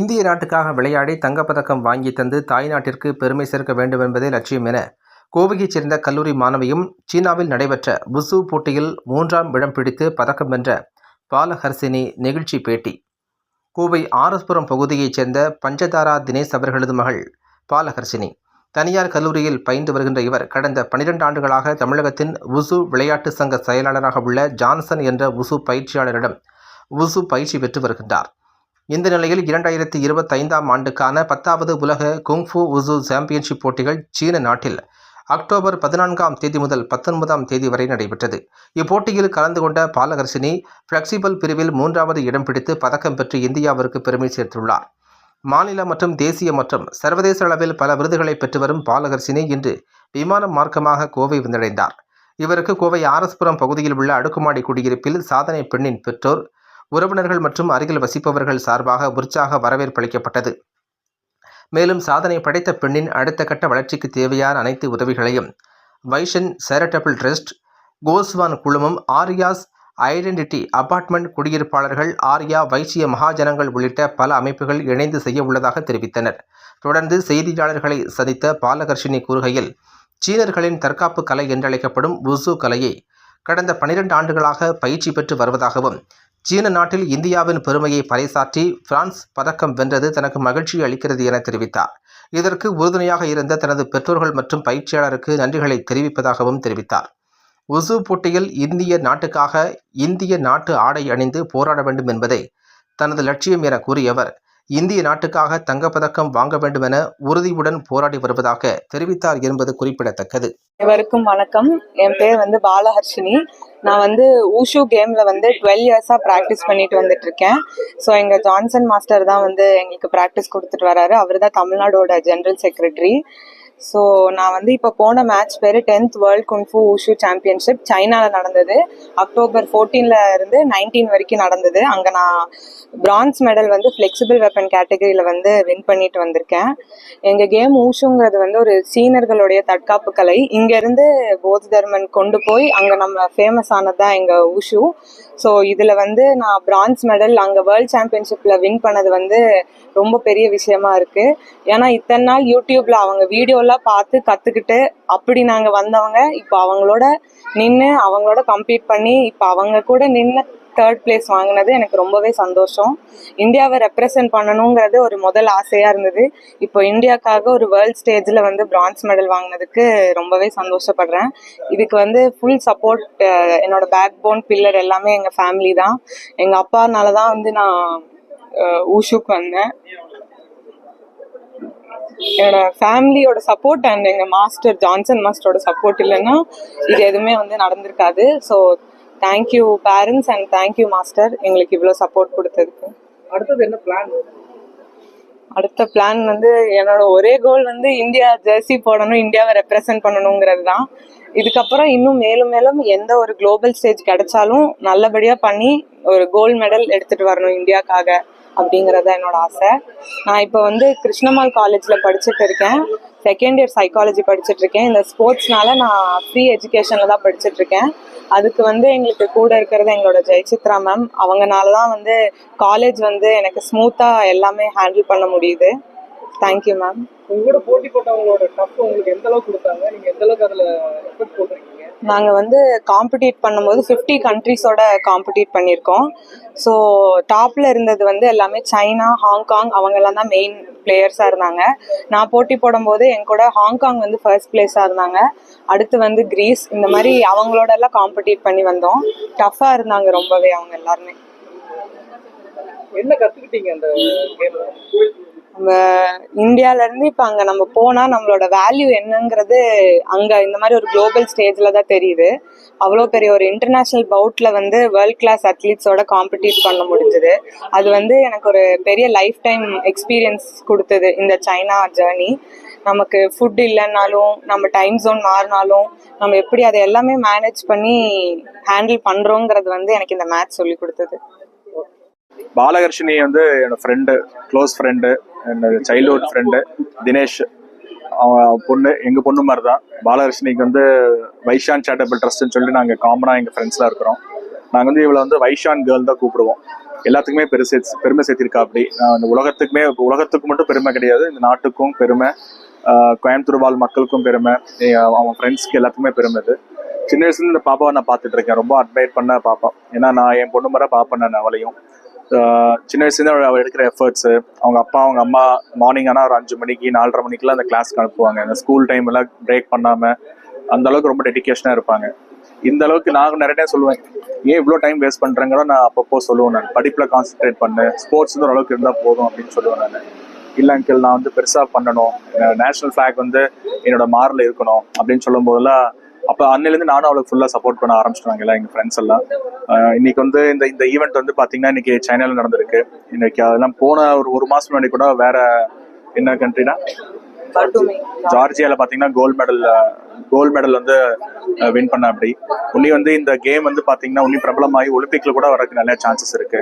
இந்திய நாட்டுக்காக விளையாடி தங்கப்பதக்கம் வாங்கி தந்து தாய்நாட்டிற்கு பெருமை சேர்க்க வேண்டும் என்பதே லட்சியம் என கோவையைச் சேர்ந்த கல்லூரி மாணவியும் சீனாவில் நடைபெற்ற புசு போட்டியில் மூன்றாம் இடம் பிடித்து பதக்கம் வென்ற பாலஹர்சினி நெகிழ்ச்சி பேட்டி. கோவை ஆரஸ்புரம் பகுதியைச் சேர்ந்த பஞ்சதாரா தினேஷ் அவர்களது மகள் பாலஹர்சினி. தனியார் கல்லூரியில் பயின்று வருகின்ற இவர் கடந்த 12 ஆண்டுகளாக தமிழகத்தின் உசு விளையாட்டு சங்க செயலாளராக உள்ள ஜான்சன் என்ற உசு பயிற்சியாளரிடம் உசு பயிற்சி பெற்று வருகின்றார். இந்த நிலையில் இரண்டாயிரத்தி இருபத்தைந்தாம் ஆண்டுக்கான பத்தாவது உலக குங்ஃபு உசு சாம்பியன்ஷிப் போட்டிகள் சீன நாட்டில் அக்டோபர் பதினான்காம் தேதி முதல் பத்தொன்பதாம் தேதி வரை நடைபெற்றது. இப்போட்டியில் கலந்து கொண்ட பாலகர்ஷினி ஃப்ளெக்சிபிள் பிரிவில் மூன்றாவது இடம் பிடித்து பதக்கம் பெற்று இந்தியாவிற்கு பெருமை சேர்த்துள்ளார். மாநில மற்றும் தேசிய மற்றும் சர்வதேச அளவில் பல விருதுகளை பெற்று வரும் பாலகர்ஷினி இன்று விமானம் மார்க்கமாக கோவை வந்தடைந்தார். இவருக்கு கோவை ஆரஸ்புரம் பகுதியில் உள்ள அடுக்குமாடி குடியிருப்பில் சாதனை பெண்ணின் பெற்றோர் உறவினர்கள் மற்றும் அருகில் வசிப்பவர்கள் சார்பாக உற்சாக வரவேற்பு அளிக்கப்பட்டது. மேலும் சாதனை படைத்த பெண்ணின் அடுத்த கட்ட வளர்ச்சிக்கு தேவையான அனைத்து உதவிகளையும் வைஷன் சேரிட்டபிள் ட்ரஸ்ட் கோஸ்வான் குழுமம் ஆரியாஸ் ஐடென்டிட்டி அபார்ட்மெண்ட் குடியிருப்பாளர்கள் ஆர்யா வைசிய மகாஜனங்கள் உள்ளிட்ட பல அமைப்புகள் இணைந்து செய்ய உள்ளதாக தெரிவித்தனர். தொடர்ந்து செய்தியாளர்களை சந்தித்த பாலகர்ஷினி கூறுகையில் சீனர்களின் தற்காப்பு கலை என்றழைக்கப்படும் உசு கலையை கடந்த 12 ஆண்டுகளாக பயிற்சி பெற்று வருவதாகவும் சீன நாட்டில் இந்தியாவின் பெருமையை பறைசாற்றி பிரான்ஸ் பதக்கம் வென்றது தனக்கு மகிழ்ச்சி அளிக்கிறது என தெரிவித்தார். இதற்கு உறுதுணையாக இருந்த தனது பெற்றோர்கள் மற்றும் பயிற்சியாளருக்கு நன்றிகளை தெரிவிப்பதாகவும் தெரிவித்தார். உசு போட்டியில் இந்திய நாட்டுக்காக இந்திய நாட்டு ஆடை அணிந்து போராட வேண்டும் என்பதை தனது லட்சியம் என கூறியவர். இந்திய நாட்டுக்காக தங்கப்பதக்கம் வாங்க வேண்டும் என உறுதியுடன் போராடி வருவதாக தெரிவித்தார் என்பது குறிப்பிடத்தக்கது. அனைவருக்கும் வணக்கம். என் பேர் வந்து பாலஹர்ஷினி. நான் வந்து ஊஷு கேம்ல வந்து டுவெல் இயர்ஸா ப்ராக்டிஸ் பண்ணிட்டு வந்துட்டு இருக்கேன் ஸோ எங்க ஜான்சன் மாஸ்டர் தான் வந்து எங்களுக்கு ப்ராக்டிஸ் கொடுத்துட்டு வராரு. அவர் தான் தமிழ்நாடோட ஜெனரல் செக்ரட்டரி ஸோ நான் வந்து இப்போ போன மேட்ச் பேர் tenth world kung fu wushu championship சைனாவில் நடந்தது. அக்டோபர் 14ல இருந்து நைன்டீன் வரைக்கும் நடந்தது. அங்கே நான் பிரான்ஸ் மெடல் வந்து ஃப்ளெக்சிபிள் வெப்பன் கேட்டகரியில் வந்து வின் பண்ணிட்டு வந்திருக்கேன். எங்கள் கேம் ஊஷுங்கிறது வந்து ஒரு சீனர்களுடைய தற்காப்பு கலை. இங்கேருந்து போத் தர்மன் கொண்டு போய் அங்கே நம்ம ஃபேமஸ் ஆனது தான் எங்கள் ஊஷு ஸோ இதில் வந்து நான் பிரான்ஸ் மெடல் அங்கே வேர்ல்ட் சாம்பியன்ஷிப்பில் வின் பண்ணது வந்து ரொம்ப பெரிய விஷயமா இருக்குது ஏன்னா இத்தனை நாள் யூடியூப்பில் அவங்க வீடியோவில் வீடியோலாம் பார்த்து கற்றுக்கிட்டு அப்படி நாங்கள் வந்தவங்க இப்போ அவங்களோட நின்று அவங்களோட கம்பீட் பண்ணி இப்போ அவங்க கூட நின்று தேர்ட் பிளேஸ் வாங்கினது எனக்கு ரொம்பவே சந்தோஷம். இந்தியாவை ரெப்ரசன்ட் பண்ணணுங்கிறது ஒரு முதல் ஆசையாக இருந்தது. இப்போ இந்தியாவுக்காக ஒரு வேர்ல்ட் ஸ்டேஜில் வந்து பிரான்ஸ் மெடல் வாங்கினதுக்கு ரொம்பவே சந்தோஷப்படுறேன். இதுக்கு வந்து ஃபுல் சப்போர்ட் என்னோட பேக் போன் பில்லர் எல்லாமே எங்கள் ஃபேமிலி தான். எங்கள் அப்பானால தான் வந்து நான் ஊஷுக்கு வந்தேன். என்னோட ஃபேமிலியோட சப்போர்ட் அண்ட் எங்க மாஸ்டர் ஜான்சன் மாஸ்டரோட சப்போர்ட் இல்லைன்னா இது எதுவுமே வந்து நடந்திருக்காது. So thank you parents and thank you master எங்களுக்கு இவ்வளோ சப்போர்ட் கொடுத்ததுக்கு. அடுத்தது என்ன பிளான் அடுத்த பிளான் வந்து என்னோட ஒரே கோல் வந்து இந்தியா ஜெர்சி போடணும் இந்தியாவை ரெப்ரசன்ட் பண்ணணுங்கிறது தான். இதுக்கப்புறம் இன்னும் மேலும் மேலும் எந்த ஒரு குளோபல் ஸ்டேஜ் கிடைச்சாலும் நல்லபடியா பண்ணி ஒரு கோல்டு மெடல் எடுத்துட்டு வரணும் இந்தியாக்காக. அப்படிங்கிறது தான் என்னோட ஆசை. நான் இப்போ வந்து கிருஷ்ணமால் காலேஜில் படிச்சுட்டு இருக்கேன். செகண்ட் இயர் சைக்காலஜி படிச்சுட்டு இருக்கேன். இந்த ஸ்போர்ட்ஸ்னால நான் ஃப்ரீ எஜுகேஷனில் தான் படிச்சுட்டு இருக்கேன். அதுக்கு வந்து எங்களுக்கு கூட இருக்கிறது எங்களோட ஜெயசித்ரா மேம் அவங்கனால தான் வந்து காலேஜ் வந்து எனக்கு ஸ்மூத்தாக எல்லாமே ஹேண்டில் பண்ண முடியுது. தேங்க்யூ மேம் உங்க கூட போட்டி போட்டவங்களோட டஃப் உங்களுக்கு எந்த அளவுக்கு கொடுத்தாங்க? நீங்க எந்த அளவுக்கு அதுல எஃபர்ட் போட்டிருக்கீங்க? நாங்கள் வந்து காம்படிட் பண்ணும்போது ஃபிஃப்டி கண்ட்ரீஸோட காம்படிட் பண்ணியிருக்கோம். ஸோ டாப்பில் இருந்தது வந்து எல்லாமே சைனா ஹாங்காங் அவங்கெல்லாம் தான் மெயின் பிளேயர்ஸாக இருந்தாங்க. நான் போட்டி போடும்போது என் கூட ஹாங்காங் வந்து ஃபர்ஸ்ட் பிளேஸாக இருந்தாங்க. அடுத்து வந்து கிரீஸ் இந்த மாதிரி அவங்களோட எல்லாம் காம்படிட் பண்ணி வந்தோம். டஃப்பாக இருந்தாங்க ரொம்பவே அவங்க எல்லாருமே. என்ன கத்துக்கிட்டீங்க அந்த கேம்ல நம்ம இந்தியால இருந்து இப்ப அங்க நம்ம போனா நம்மளோட வேல்யூ என்னங்கிறது அங்க இந்த மாதிரி ஒரு குளோபல் ஸ்டேஜ்ல தான் தெரியுது. அவ்வளோ பெரிய ஒரு இன்டர்நேஷ்னல் பவுட்ல வந்து வேர்ல்ட் கிளாஸ் அத்லீட்ஸோட காம்படிட் பண்ண முடிஞ்சது. அது வந்து எனக்கு ஒரு பெரிய லைஃப் டைம் எக்ஸ்பீரியன்ஸ் கொடுத்தது இந்த சைனா ஜேர்னி நமக்கு ஃபுட் இல்லைன்னாலும் நம்ம டைம் ஜோன் மாறினாலும் நம்ம எப்படி அதை எல்லாமே மேனேஜ் பண்ணி ஹேண்டில் பண்றோங்கிறது வந்து எனக்கு இந்த மேட்ச் சொல்லி கொடுத்தது. பாலகர்ஷினி வந்து என்னோட ஃப்ரெண்டு க்ளோஸ் ஃப்ரெண்டு என்னோட சைல்ட்ஹுட் ஃப்ரெண்டு தினேஷ். அவன் பொண்ணு எங்கள் பொண்ணு மாதிரி தான் பாலகிருஷ்ணிக்கு வந்து வைஷான் சேட்டபிள் ட்ரஸ்ட்னு சொல்லிட்டு நாங்கள் காமனாக எங்கள் ஃப்ரெண்ட்ஸ்லாம் இருக்கிறோம். நாங்கள் வந்து இவளை வந்து வைஷான் கேர்ள் தான் கூப்பிடுவோம். எல்லாத்துக்குமே பெருசு பெருமை சேர்த்திருக்கா அப்படி. அந்த உலகத்துக்குமே உலகத்துக்கு மட்டும் பெருமை கிடையாது. இந்த நாட்டுக்கும் பெருமை. கோயம்புத்தூர் வாழ் மக்களுக்கும் பெருமை. அவன் ஃப்ரெண்ட்ஸ்க்கு எல்லாத்துக்குமே பெருமை இது சின்ன வயசுல இந்த பாப்பாவை நான் பார்த்துட்டு இருக்கேன். ரொம்ப அட்மைட் பண்ண பாப்பா. ஏன்னா நான் என் பொண்ணு மாதிரி பார்ப்பேன் நான் அவளையும். சின்ன வயசுலேருந்து அவள் எடுக்கிற எஃபர்ட்ஸு அவங்க அப்பா அவங்க அம்மா மார்னிங் ஆனால் ஒரு அஞ்சு மணிக்கு நாலரை மணிக்கெல்லாம் அந்த கிளாஸ்க்கு அனுப்புவாங்க. அந்த ஸ்கூல் டைம் எல்லாம் பிரேக் பண்ணாமல் அந்த அளவுக்கு ரொம்ப டெடிகேஷனாக இருப்பாங்க. இந்த அளவுக்கு நான் நிறைய டைம் சொல்லுவேன் ஏன் இவ்வளோ டைம் வேஸ்ட் பண்ணுறேங்களோ நான் அப்பப்போ சொல்லுவேன் நான். படிப்பில் கான்சென்ட்ரேட் பண்ணு. ஸ்போர்ட்ஸ் வந்து ஓரளவுக்கு இருந்தால் போதும் அப்படின்னு சொல்லுவேன் நான். இல்லை அங்கிள் நான் வந்து பெருசாக பண்ணணும். நேஷனல் ஃபிளாக் வந்து என்னோட மாரில் இருக்கணும் அப்படின்னு சொல்லும் போதெல்லாம் அப்போ அன்னிலேருந்து நானும் அவளுக்கு ஃபுல்லாக சப்போர்ட் பண்ண ஆரம்பிச்சிட்டாங்க எல்லாம் எங்கள் ஃப்ரெண்ட்ஸ் எல்லாம். இன்னைக்கு வந்து இந்த இந்த ஈவெண்ட் வந்து பார்த்தீங்கன்னா இன்னைக்கு சைனால நடந்திருக்கு. இன்னைக்கு அதெல்லாம் போன ஒரு ஒரு மாதம் முன்னாடி கூட வேற என்ன கண்ட்ரினா பட்டுமே ஜார்ஜியால பாத்தீங்கன்னா கோல்ட் மெடல் கோல்ட் மெடல் வந்து வின் பண்ண அப்படி. உன்னி வந்து இந்த கேம் வந்து பாத்தீங்கன்னா உன்னி பிரபலமாகி ஒலிம்பிக்ல கூட வரதுக்கு நிறைய சான்சஸ் இருக்கு.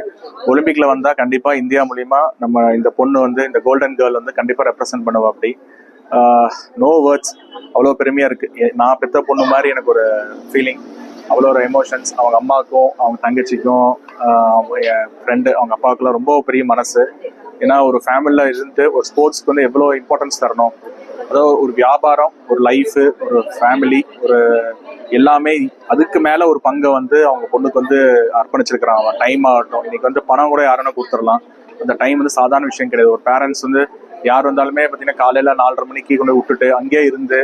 ஒலிம்பிக்ல வந்தா கண்டிப்பா இந்தியா மூலியமா நம்ம இந்த பொண்ணு வந்து இந்த கோல்டன் கேர்ள் வந்து கண்டிப்பா ரெப்ரசென்ட் பண்ணுவோம் அப்படி. நோ வேர்ட்ஸ் அவ்வளோ பெருமையாக இருக்குது எ- நான் பெத்த பொண்ணு மாதிரி எனக்கு ஒரு ஃபீலிங் அவ்வளோ ஒரு எமோஷன்ஸ் அவங்க அம்மாவுக்கும் அவங்க தங்கச்சிக்கும் அவங்க என் ஃப்ரெண்டு அவங்க அப்பாவுக்குலாம் ரொம்ப பெரிய மனசு. ஏன்னா ஒரு ஃபேமிலியில் இருந்து ஒரு ஸ்போர்ட்ஸ்க்கு வந்து எவ்வளோ இம்பார்ட்டன்ஸ் தரணும். அதாவது ஒரு வியாபாரம் ஒரு லைஃபு ஒரு ஃபேமிலி ஒரு எல்லாமே அதுக்கு மேலே ஒரு பங்கை வந்து அவங்க பொண்ணுக்கு வந்து அர்ப்பணிச்சிருக்கிறான் அவன் டைம் ஆகட்டும். இன்னைக்கு வந்து பணம் கூட யாருன்னா கொடுத்துடலாம். அந்த டைம் வந்து சாதாரண விஷயம் கிடையாது. ஒரு பேரண்ட்ஸ் வந்து யார் வந்தாலுமே பார்த்தீங்கன்னா காலையில் நாலரை மணிக்கு கொண்டு விட்டுட்டு அங்கேயே இருந்து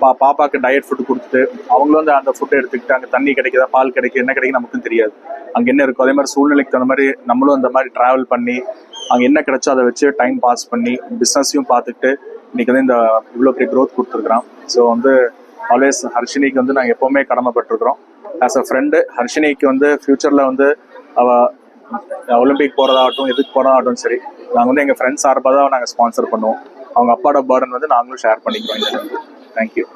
பா பாப்பாக்கு டயட் ஃபுட் கொடுத்துட்டு அவங்களும் வந்து அந்த ஃபுட்டை எடுத்துக்கிட்டு அங்கே தண்ணி கிடைக்குதா பால் கிடைக்குது என்ன கிடைக்குது நமக்கும் தெரியாது. அங்கே என்ன இருக்கும் அதே மாதிரி சூழ்நிலைக்கு தகுந்த மாதிரி நம்மளும் அந்த மாதிரி ட்ராவல் பண்ணி அங்கே என்ன கிடைச்சோ அதை வச்சு டைம் பாஸ் பண்ணி பிஸ்னஸையும் பார்த்துட்டு இன்னைக்கு வந்து இந்த இவ்வளோ பெரிய க்ரோத் கொடுத்துருக்குறான். ஸோ வந்து ஆல்வேஸ் ஹர்ஷினிக்கு வந்து நாங்கள் எப்போவுமே கடமைப்பட்டிருக்கிறோம். ஆஸ் அ ஃப்ரெண்டு ஹர்ஷினிக்கு வந்து ஃப்யூச்சரில் வந்து அவள் ஒலிம்பிக் போகிறதாகட்டும் எதுக்கு போகிறதாகட்டும் சரி நாங்கள் வந்து எங்கள் ஃப்ரெண்ட்ஸ் சார்பாக தான் நாங்கள் ஸ்பான்சர் பண்ணுவோம். அவங்க அப்பாவோட பேர்டன் வந்து நாங்களும் ஷேர் பண்ணிக்கிறோம். இந்த தேங்க்யூ